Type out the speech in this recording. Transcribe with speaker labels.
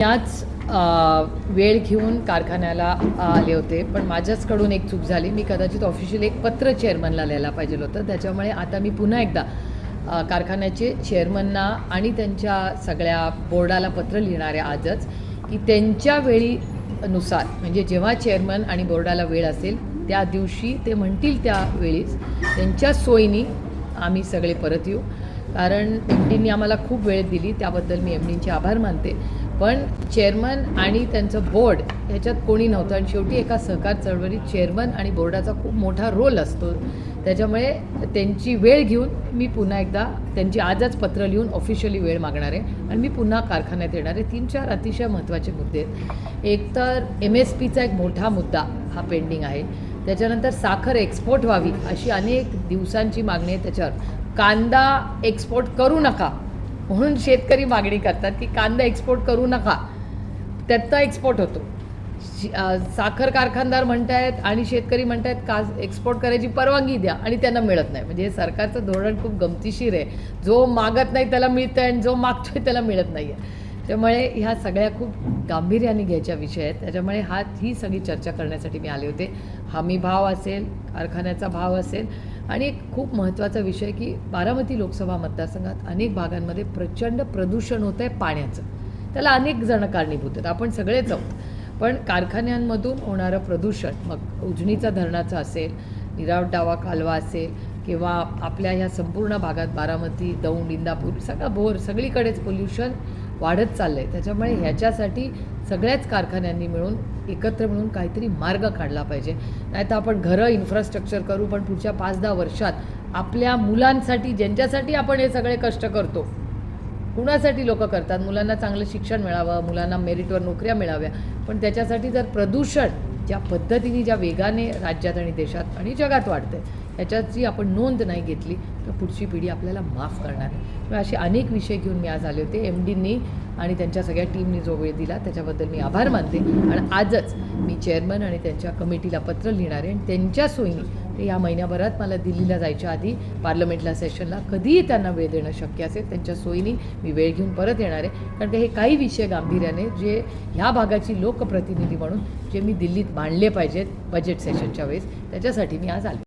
Speaker 1: याच वेळ घेऊन कारखान्याला आले होते. पण माझ्याचकडून एक चूक झाली. मी कदाचित ऑफिशियल एक पत्र चेअरमनला लिहायला पाहिजे होतं. त्याच्यामुळे आता मी पुन्हा एकदा कारखान्याचे चेअरमनना आणि त्यांच्या सगळ्या बोर्डाला पत्र लिहिणारे आजच की त्यांच्या वेळीनुसार म्हणजे जेव्हा चेअरमन आणि बोर्डाला वेळ असेल त्या दिवशी ते म्हणतील त्या वेळीच त्यांच्या सोयीनी आम्ही सगळे परत येऊ. कारण एम डींनी आम्हाला खूप वेळ दिली. त्याबद्दल मी एम डींचे आभार मानते. पण चेअरमन आणि त्यांचं बोर्ड ह्याच्यात कोणी नव्हतं. आणि शेवटी एका सहकार चळवळीत चेअरमन आणि बोर्डाचा खूप मोठा रोल असतो. त्याच्यामुळे त्यांची वेळ घेऊन मी पुन्हा एकदा त्यांची आजच पत्र लिहून ऑफिशियली वेळ मागणार आहे. आणि मी पुन्हा कारखान्यात येणार आहे. तीन चार अतिशय महत्त्वाचे मुद्दे आहेत. एक तर एम एस पीचा एक मोठा मुद्दा हा पेंडिंग आहे. त्याच्यानंतर साखर एक्सपोर्ट व्हावी अशी अनेक दिवसांची मागणी आहे त्याच्यावर. कांदा एक्सपोर्ट करू नका. म्हणून शेतकरी मागणी करतात की कांदा एक्सपोर्ट करू नका. त्याचा एक्सपोर्ट होतो. साखर कारखानदार म्हणतायत आणि शेतकरी म्हणतायत का एक्सपोर्ट करायची परवानगी द्या आणि त्यांना मिळत नाही. म्हणजे हे सरकारचं धोरण खूप गमतीशीर आहे. जो मागत नाही त्याला मिळतं आहे आणि जो मागतोय त्याला मिळत नाही आहे त्यामुळे ह्या सगळ्या खूप गांभीर्याने घ्यायच्या विषय आहेत. त्याच्यामुळे हा ही सगळी चर्चा करण्यासाठी मी आले होते. हमी भाव असेल कारखान्याचा भाव असेल आणि एक खूप महत्त्वाचा विषय की बारामती लोकसभा मतदारसंघात अनेक भागांमध्ये प्रचंड प्रदूषण होतं आहे पाण्याचं. त्याला अनेक जण कारणीभूत आहेत. आपण सगळेच आहोत. पण कारखान्यांमधून होणारं प्रदूषण मग उजनीचा धरणाचं असेल निरावट डावा कालवा असेल किंवा आपल्या ह्या संपूर्ण भागात बारामती दौंड इंदापूर सगळा भोर सगळीकडेच पोल्युशन वाढत चाललं आहे त्याच्यामुळे ह्याच्यासाठी सगळ्याच कारखान्यांनी मिळून एकत्र मिळून काहीतरी मार्ग काढला पाहिजे. नाही तर आपण घरं इन्फ्रास्ट्रक्चर करू पण पुढच्या पाच दहा वर्षात आपल्या मुलांसाठी ज्यांच्यासाठी आपण हे सगळे कष्ट करतो कुणासाठी लोक करतात? मुलांना चांगलं शिक्षण मिळावं मुलांना मेरिटवर नोकऱ्या मिळाव्या. पण त्याच्यासाठी जर प्रदूषण ज्या पद्धतीने ज्या वेगाने राज्यात आणि देशात आणि जगात वाढतं ह्याच्याची आपण नोंद नाही घेतली तर पुढची पिढी आपल्याला माफ करणार आहे असे अनेक विषय घेऊन मी आज आले होते. एम डींनी आणि त्यांच्या सगळ्या टीमनी जो वेळ दिला त्याच्याबद्दल मी आभार मानते. आणि आजच मी चेअरमन आणि त्यांच्या कमिटीला पत्र लिहिणार आहे. आणि त्यांच्या सोयीने ते या महिन्याभरात मला दिल्लीला जायच्या आधी पार्लमेंटला सेशनला कधीही त्यांना वेळ देणं शक्य असेल त्यांच्या सोयीने मी वेळ घेऊन परत येणार आहे. कारण का हे काही विषय गांभीर्याने जे ह्या भागाची लोकप्रतिनिधी म्हणून जे मी दिल्लीत मांडले पाहिजेत बजेट सेशनच्या वेळेस त्याच्यासाठी मी आज आले.